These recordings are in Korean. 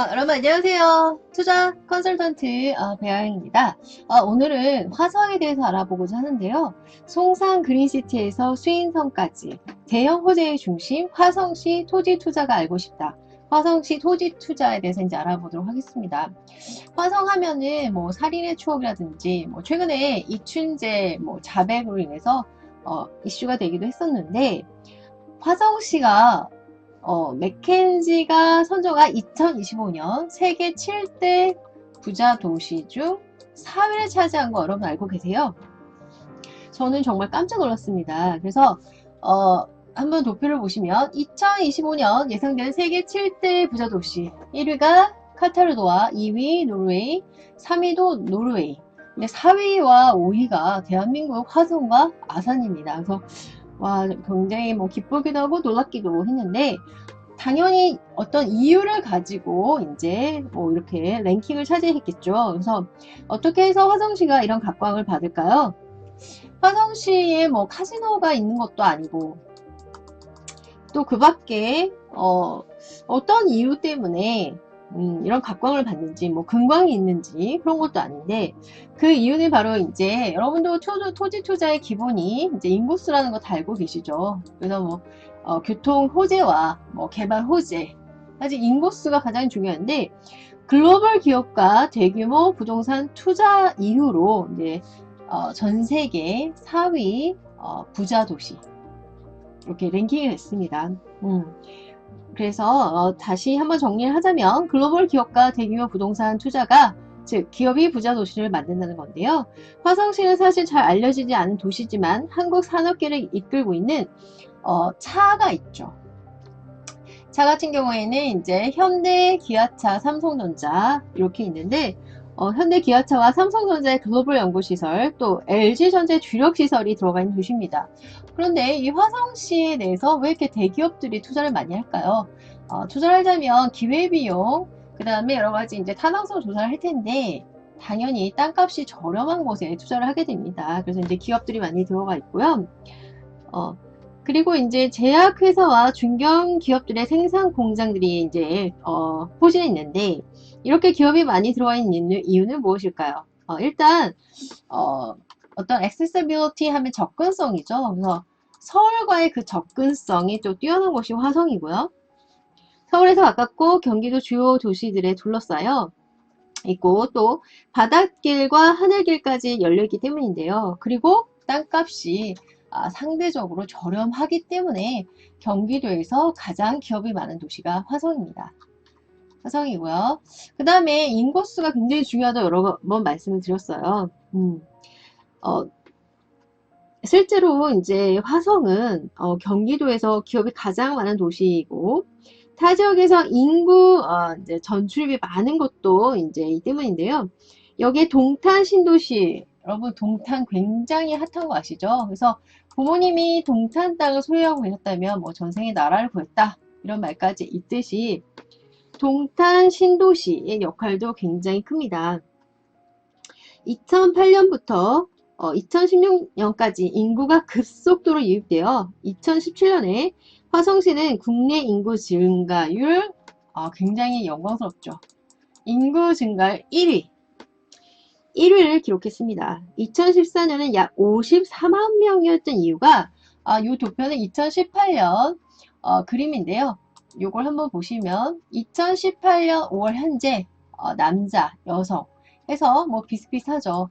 아, 여러분 안녕하세요. 투자 컨설턴트 어, 배아영입니다. 어, 오늘은 화성에 대해서 알아보고자 하는데요. 송산 그린시티에서 수인성까지 대형 호재의 중심 화성시 토지 투자가 알고 싶다. 화성시 토지 투자에 대해서 이제 알아보도록 하겠습니다. 화성 하면은 뭐 살인의 추억이라든지 뭐 최근에 이춘재 뭐 자백으로 인해서 어, 이슈가 되기도 했었는데 화성시가 어, 맥켄지가 선정한 2025년 세계 7대 부자 도시 중 4위를 차지한 거 여러분 알고 계세요? 저는 정말 깜짝 놀랐습니다. 그래서 어, 한번 도표를 보시면 2025년 예상되는 세계 7대 부자 도시 1위가 카타르도와 2위 노르웨이, 3위도 노르웨이. 근데 4위와 5위가 대한민국 화성과 아산입니다. 그래서 와, 굉장히 뭐 기쁘기도 하고 놀랍기도 했는데, 당연히 어떤 이유를 가지고 이제 뭐 이렇게 랭킹을 차지했겠죠. 그래서 어떻게 해서 화성시가 이런 각광을 받을까요? 화성시에 뭐 카지노가 있는 것도 아니고, 또 그 밖에, 어, 어떤 이유 때문에 음, 이런 각광을 받는지, 뭐, 근광이 있는지, 그런 것도 아닌데, 그 이유는 바로 이제, 여러분도 토, 토지 투자의 기본이 이제 인구수라는 거 다 알고 계시죠. 그래서 뭐, 어, 교통 호재와 뭐, 개발 호재. 사실 인구수가 가장 중요한데, 글로벌 기업과 대규모 부동산 투자 이후로 이제, 어, 전 세계 4위 어, 부자 도시. 이렇게 랭킹이 됐습니다. 음. 그래서 어, 다시 한번 정리를 하자면 글로벌 기업과 대규모 부동산 투자가 즉 기업이 부자 도시를 만든다는 건데요. 화성시는 사실 잘 알려지지 않은 도시지만 한국 산업계를 이끌고 있는 어, 차가 있죠. 차 같은 경우에는 이제 현대, 기아차, 삼성전자 이렇게 있는데 어, 현대 기아차와 삼성전자의 글로벌 연구시설 또 LG전자의 주력시설이 들어가 있는 도시입니다. 그런데 이 화성시에 대해서 왜 이렇게 대기업들이 투자를 많이 할까요? 어, 투자를 하자면 기회비용, 그 다음에 여러 가지 이제 타당성 조사를 할 텐데, 당연히 땅값이 저렴한 곳에 투자를 하게 됩니다. 그래서 이제 기업들이 많이 들어가 있고요. 어, 그리고 이제 제약회사와 중견 기업들의 생산 공장들이 이제, 어, 포진해 있는데, 이렇게 기업이 많이 들어와 있는 이유는 무엇일까요? 어, 일단, 어, 어떤 accessibility 하면 접근성이죠. 그래서 서울과의 그 접근성이 좀 뛰어난 곳이 화성이고요. 서울에서 가깝고 경기도 주요 도시들에 둘러싸여 있고 또 바닷길과 하늘길까지 열려있기 때문인데요. 그리고 땅값이 아, 상대적으로 저렴하기 때문에 경기도에서 가장 기업이 많은 도시가 화성입니다. 화성이고요. 그 다음에 인구수가 굉장히 중요하다고 여러 번 말씀을 드렸어요. 음, 어, 실제로 이제 화성은 어, 경기도에서 기업이 가장 많은 도시이고 타 지역에서 인구 어, 전출입이 많은 것도 이제 이 때문인데요. 여기에 동탄 신도시 여러분 동탄 굉장히 핫한 거 아시죠? 그래서 부모님이 동탄 땅을 소유하고 계셨다면 뭐 전생에 나라를 구했다 이런 말까지 있듯이 동탄 신도시의 역할도 굉장히 큽니다. 2008년부터 어, 2016년까지 인구가 급속도로 유입되어 2017년에 화성시는 국내 인구 증가율 어, 굉장히 영광스럽죠. 인구 증가율 1위 1위를 기록했습니다. 2014년은 약 54만 명이었던 이유가 아, 이 도표는 2018년 어, 그림인데요. 이걸 한번 보시면 2018년 5월 현재 어, 남자, 여성 해서 뭐 비슷비슷하죠.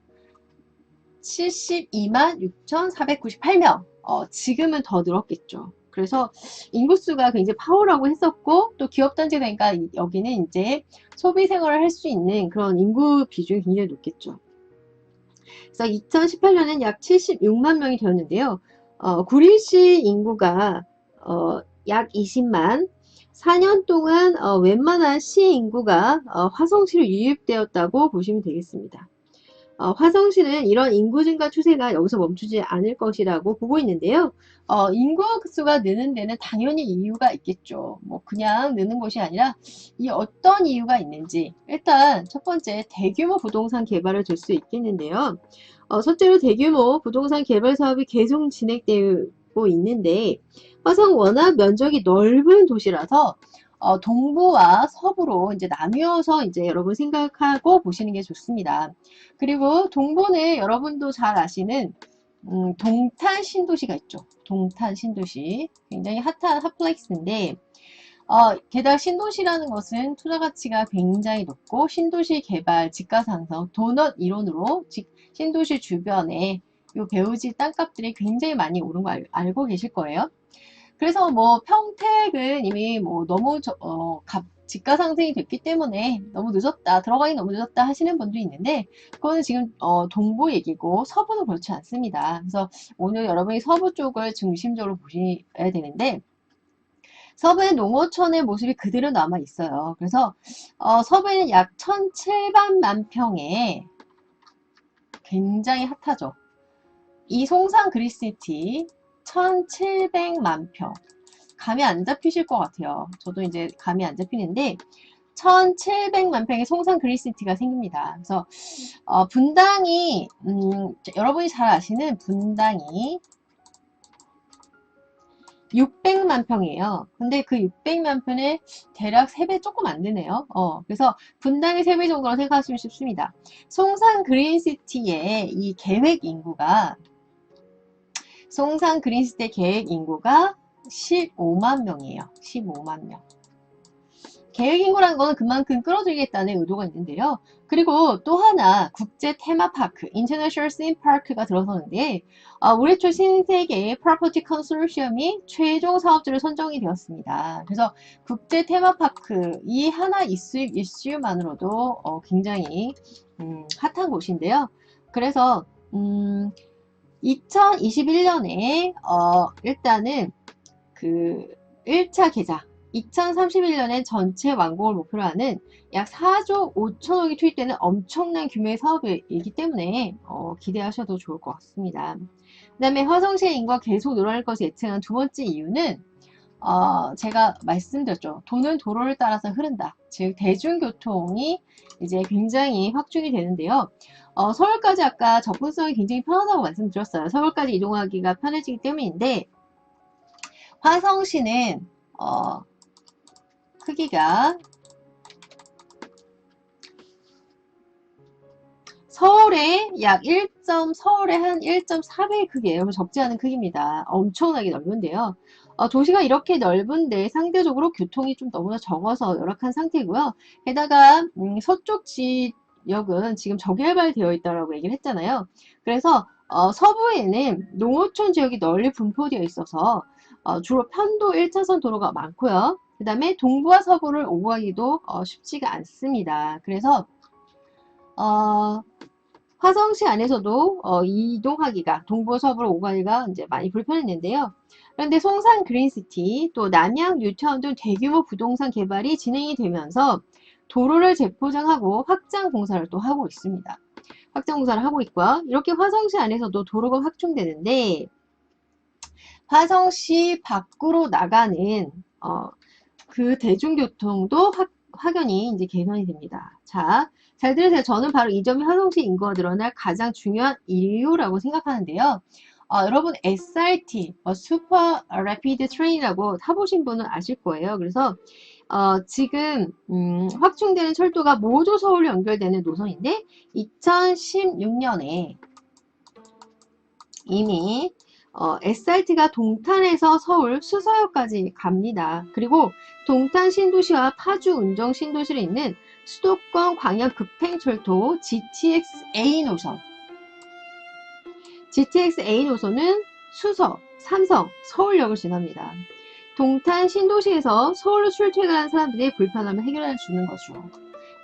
72만 6,498명. 어, 지금은 더 늘었겠죠. 그래서 인구수가 굉장히 파워라고 했었고 또 기업단지가 되니까 여기는 이제 소비 생활을 할 수 있는 그런 인구 비중이 굉장히 높겠죠. 그래서 2018년엔 약 76만 명이 되었는데요. 어, 구리시 인구가 어, 약 20만 4년 동안 어, 웬만한 시 인구가 어, 화성시로 유입되었다고 보시면 되겠습니다. 어, 화성시는 이런 인구 증가 추세가 여기서 멈추지 않을 것이라고 보고 있는데요. 어, 인구 수가 느는 데는 당연히 이유가 있겠죠. 뭐 그냥 느는 것이 아니라 이 어떤 이유가 있는지 일단 첫 번째 대규모 부동산 개발을 될 수 있겠는데요. 어, 첫째로 대규모 부동산 개발 사업이 계속 진행되고 있는데 화성 워낙 면적이 넓은 도시라서 어, 동부와 서부로 이제 나뉘어서 이제 여러분 생각하고 보시는 게 좋습니다. 그리고 동부는 여러분도 잘 아시는 음, 동탄 신도시가 있죠. 동탄 신도시. 굉장히 핫한 핫플레이스인데 어, 게다가 신도시라는 것은 투자 가치가 굉장히 높고 신도시 개발, 집가 상승, 도넛 이론으로 직- 신도시 주변에 요 배우지 땅값들이 굉장히 많이 오른 거 알, 알고 계실 거예요. 그래서 뭐 평택은 이미 뭐 너무 저, 어, 값, 집가 상승이 됐기 때문에 너무 늦었다, 들어가기 너무 늦었다 하시는 분도 있는데 그거는 지금 어, 동부 얘기고 서부는 그렇지 않습니다. 그래서 오늘 여러분이 서부 쪽을 중심적으로 보셔야 되는데 서부의 농어촌의 모습이 그대로 남아 있어요. 그래서 어, 서부에는 약 1,700만 평에 굉장히 핫하죠. 이 송산 그리시티 1,700만 평. 감이 안 잡히실 것 같아요. 저도 이제 감이 안 잡히는데 1,700만 평의 송산 그리시티가 생깁니다. 그래서 어, 분당이 음, 여러분이 잘 아시는 분당이 600만 평이에요. 근데 그 600만 평에 대략 3배 조금 안 되네요. 어, 그래서 분당의 3배 정도로 생각하시면 쉽습니다. 송산 그린시티의 이 계획 인구가 송산 그린시티 계획 인구가 15만 명이에요. 15만 명. 계획 인구라는 거는 그만큼 끌어들이겠다는 의도가 있는데요. 그리고 또 하나 국제 테마파크, 인터내셔널 씬 파크가 들어서는데 어, 올해 초 신세계 프로퍼티 컨소시엄이 최종 사업주로 선정이 되었습니다. 그래서 국제 테마파크 이 하나 이슈, 이슈만으로도 어, 굉장히 음, 핫한 곳인데요. 그래서 음, 2021년에 어, 일단은 그 1차 계좌 2031년엔 전체 완공을 목표로 하는 약 4조 5천억이 투입되는 엄청난 규모의 사업이기 때문에 어, 기대하셔도 좋을 것 같습니다. 그 다음에 화성시의 인구가 계속 늘어날 것을 예측한 두 번째 이유는 어, 제가 말씀드렸죠. 돈은 도로를 따라서 흐른다. 즉 대중교통이 이제 굉장히 확충이 되는데요. 어, 서울까지 아까 접근성이 굉장히 편하다고 말씀드렸어요. 서울까지 이동하기가 편해지기 때문인데 화성시는 어, 크기가 서울의 약 1. 서울의 한 1.4배 크기예요. 적지 않은 크기입니다. 엄청나게 넓은데요. 어, 도시가 이렇게 넓은데 상대적으로 교통이 좀 너무나 적어서 열악한 상태고요. 게다가 음, 서쪽 지역은 지금 저개발되어 있다고 얘기를 했잖아요. 그래서 어, 서부에는 농어촌 지역이 널리 분포되어 있어서 어, 주로 편도 1차선 도로가 많고요. 그 다음에 동부와 서부를 오고 가기도 어, 쉽지가 않습니다. 그래서 어, 화성시 안에서도 어, 이동하기가 동부 서부로 오고 가기가 이제 많이 불편했는데요. 그런데 송산 그린시티 또 남양 뉴타운 등 대규모 부동산 개발이 진행이 되면서 도로를 재포장하고 확장 공사를 또 하고 있습니다. 확장 공사를 하고 있고요. 이렇게 화성시 안에서도 도로가 확충되는데 화성시 밖으로 나가는 어, 그 대중교통도 확, 확연히 이제 개선이 됩니다. 자, 잘 들으세요. 저는 바로 이 점이 화성시 인구가 늘어날 가장 중요한 이유라고 생각하는데요. 어, 여러분 SRT, 어, 슈퍼 레피드 트레인이라고 타보신 분은 아실 거예요. 그래서 어, 지금 음, 확충되는 철도가 모두 서울로 연결되는 노선인데 2016년에 이미 어, SRT가 동탄에서 서울 수서역까지 갑니다. 그리고 동탄 신도시와 파주 운정 신도시에 있는 수도권 광역 급행철도 GTX-A 노선 GTX-A 노선은 수서, 삼성, 서울역을 지납니다. 동탄 신도시에서 서울로 출퇴근하는 사람들의 불편함을 해결해 주는 거죠.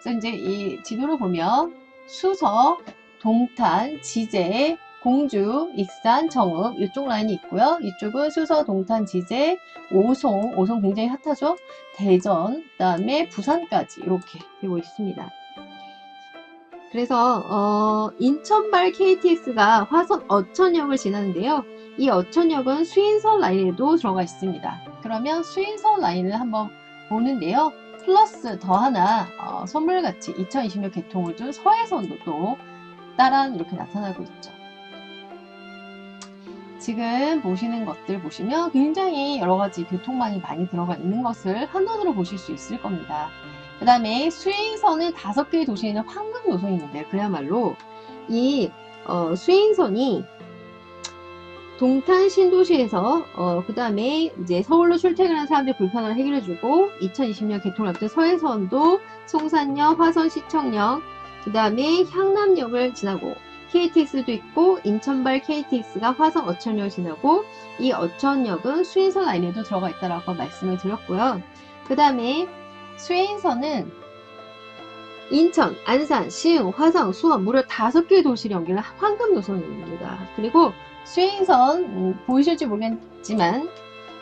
그래서 이제 이 지도를 보면 수서, 동탄, 지제, 공주, 익산, 정읍 이쪽 라인이 있고요. 이쪽은 수서, 동탄, 지제, 오송, 오송 굉장히 핫하죠. 대전, 그다음에 부산까지 이렇게 되고 있습니다. 그래서 어, 인천발 KTX가 화성 어천역을 지나는데요. 이 어천역은 수인선 라인에도 들어가 있습니다. 그러면 수인선 라인을 한번 보는데요. 플러스 더 하나 어, 선물같이 2020년 개통을 둔 서해선도 또 따라 이렇게 나타나고 있죠. 지금 보시는 것들 보시면 굉장히 여러 가지 교통망이 많이 들어가 있는 것을 한눈으로 보실 수 있을 겁니다. 그 다음에 수행선은 다섯 개의 도시에는 황금 노선이 있는데 그야말로 이 어, 수행선이 동탄 신도시에서 어, 그 다음에 이제 서울로 출퇴근하는 사람들 불편을 해결해주고 2020년 개통을 앞둔 서해선도 송산역, 화성시청역, 그 다음에 향남역을 지나고 KTX도 있고 인천발 KTX가 화성 어천역을 지나고 이 어천역은 수인선 라인에도 들어가 있다라고 말씀을 드렸고요. 그 다음에 수인선은 인천, 안산, 시흥, 화성, 수원 무려 다섯 개의 도시를 연결한 황금 노선입니다. 그리고 수행선 음, 보이실지 모르겠지만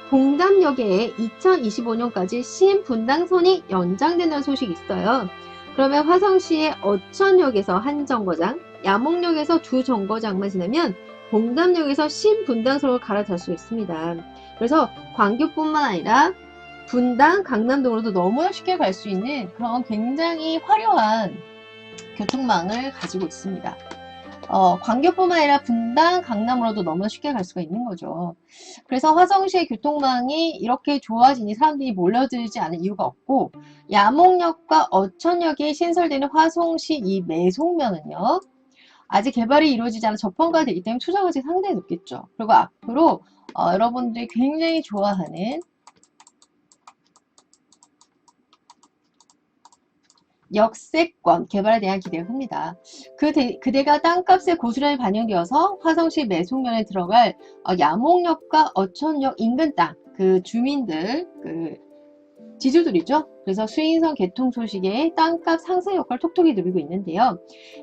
봉담역에 2025년까지 신분당선이 연장된다는 소식이 있어요. 그러면 화성시의 어천역에서 한 정거장, 야목역에서 두 정거장만 지나면 봉담역에서 신분당선으로 갈아탈 수 있습니다. 그래서 광교뿐만 아니라 분당, 강남동으로도 너무나 쉽게 갈 수 있는 그런 굉장히 화려한 교통망을 가지고 있습니다. 어, 광교뿐만 아니라 분당, 강남으로도 너무나 쉽게 갈 수가 있는 거죠. 그래서 화성시의 교통망이 이렇게 좋아지니 사람들이 몰려들지 않은 이유가 없고 야목역과 어천역이 신설되는 화성시 이 매송면은요. 아직 개발이 이루어지지 않아 저평가가 되기 때문에 투자 가치가 상당히 높겠죠. 그리고 앞으로 어, 여러분들이 굉장히 좋아하는 역세권 개발에 대한 기대가 큽니다. 그 대, 그대가 땅값의 고스란히 반영되어서 화성시 매송면에 들어갈 어, 야목역과 어천역 인근 땅, 그 주민들, 그 지주들이죠. 그래서 수인선 개통 소식에 땅값 상승 효과를 톡톡히 누리고 있는데요.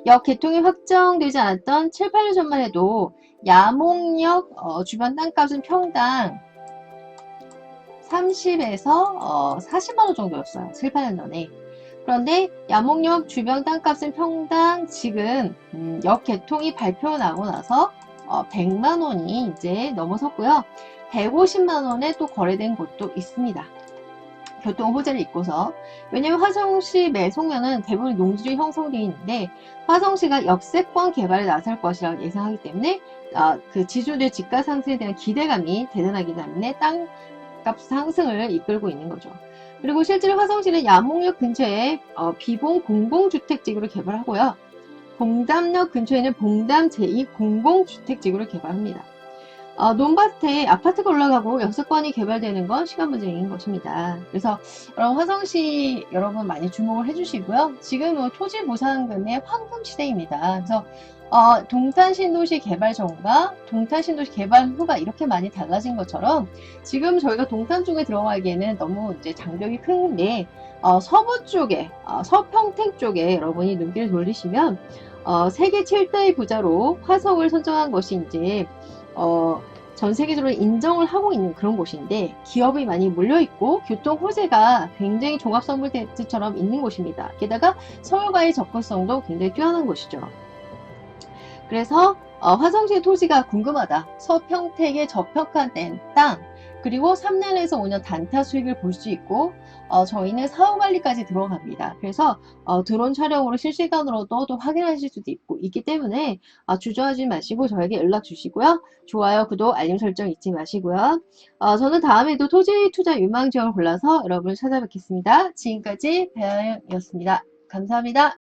역 개통이 확정되지 않았던 7, 8년 전만 해도 야목역 어, 주변 땅값은 평당 30에서 어, 40만원 정도였어요. 7, 8년 전에. 그런데 야목역 주변 땅값은 평당 지금 음, 역 개통이 발표 나고 나서 어, 100만 원이 이제 넘어섰고요. 150만 원에 또 거래된 곳도 있습니다. 교통 호재를 잇고서 왜냐하면 화성시 매송면은 대부분 농지로 형성되어 있는데 화성시가 역세권 개발에 나설 것이라고 예상하기 때문에 어, 그 지주들 집가 상승에 대한 기대감이 대단하기 때문에 땅값 상승을 이끌고 있는 거죠. 그리고 실제로 화성시는 야목역 근처에 어, 비봉 공공주택지구를 개발하고요. 봉담역 근처에는 봉담 제2 공공주택지구를 개발합니다. 어, 논밭에 아파트가 올라가고 역세권이 개발되는 건 시간 문제인 것입니다. 그래서 여러분 화성시 여러분 많이 주목을 해주시고요. 지금은 토지 보상금의 황금 시대입니다. 그래서 어, 동탄 신도시 개발 전과 동탄 신도시 개발 후가 이렇게 많이 달라진 것처럼 지금 저희가 동탄 쪽에 들어가기에는 너무 이제 장벽이 큰데 어, 서부 쪽에 어, 서평택 쪽에 여러분이 눈길을 돌리시면 어, 세계 7다의 부자로 화성을 선정한 것이 이제 어, 전 세계적으로 인정을 하고 있는 그런 곳인데 기업이 많이 몰려 있고 교통 호재가 굉장히 종합 선물대처럼 있는 곳입니다. 게다가 서울과의 접근성도 굉장히 뛰어난 곳이죠. 그래서 어, 화성시의 토지가 궁금하다. 서평택의 저평한 땅 그리고 3년에서 5년 단타 수익을 볼 수 있고 어, 저희는 사후 관리까지 들어갑니다. 그래서 어, 드론 촬영으로 실시간으로도 또 확인하실 수도 있고 있기 때문에 어, 주저하지 마시고 저에게 연락 주시고요. 좋아요, 구독, 알림 설정 잊지 마시고요. 어, 저는 다음에도 토지 투자 유망 지역을 골라서 여러분을 찾아뵙겠습니다. 지금까지 배아영이었습니다. 감사합니다.